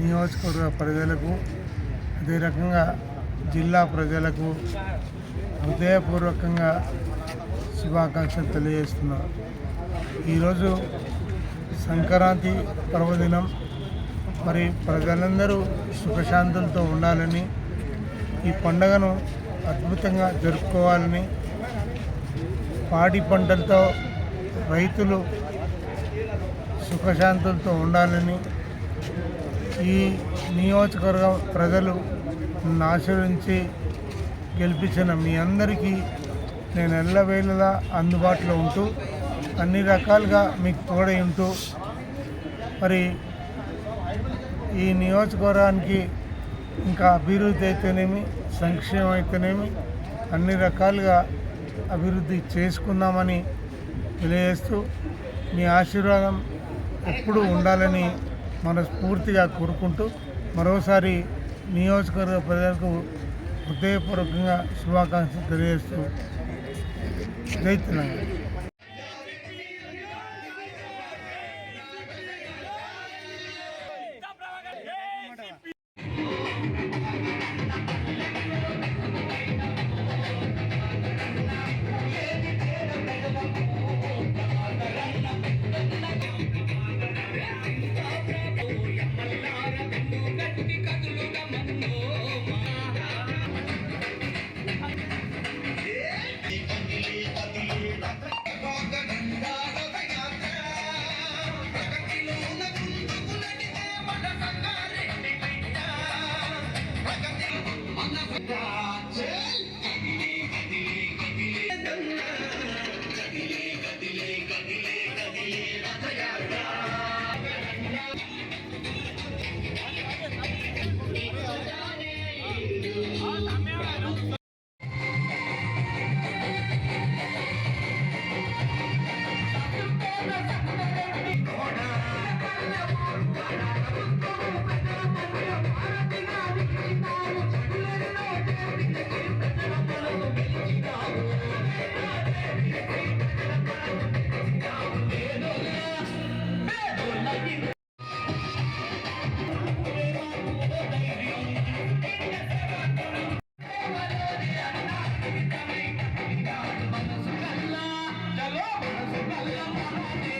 నియోజకవర్గ ప్రజలకు అదే రకంగా జిల్లా ప్రజలకు హృదయపూర్వకంగా శుభాకాంక్షలు తెలియజేస్తున్నారు ఈరోజు సంక్రాంతి పర్వదినం. మరి ప్రజలందరూ సుఖశాంతులతో ఉండాలని ఈ పండుగను అద్భుతంగా జరుపుకోవాలని పాడి పంటలతో రైతులు సుఖశాంతులతో ఉండాలని ఈ నియోజకవర్గ ప్రజలు నన్ను ఆశీర్వించి గెలిపించిన మీ అందరికీ నేను ఎల్లవేళలా అందుబాటులో ఉంటూ అన్ని రకాలుగా మీకు తోడై ఉంటూ మరి ఈ నియోజకవర్గానికి ఇంకా అభివృద్ధి అయితేనేమి సంక్షేమం అయితేనేమి అన్ని రకాలుగా అభివృద్ధి చేసుకుందామని తెలియజేస్తూ మీ ఆశీర్వాదం ఎప్పుడూ ఉండాలని మనస్ఫూర్తిగా కోరుకుంటూ మరోసారి నియోజకవర్గ ప్రజలకు హృదయపూర్వకంగా శుభాకాంక్షలు తెలియజేస్తూ జైతున్నాను Amen. Thank you.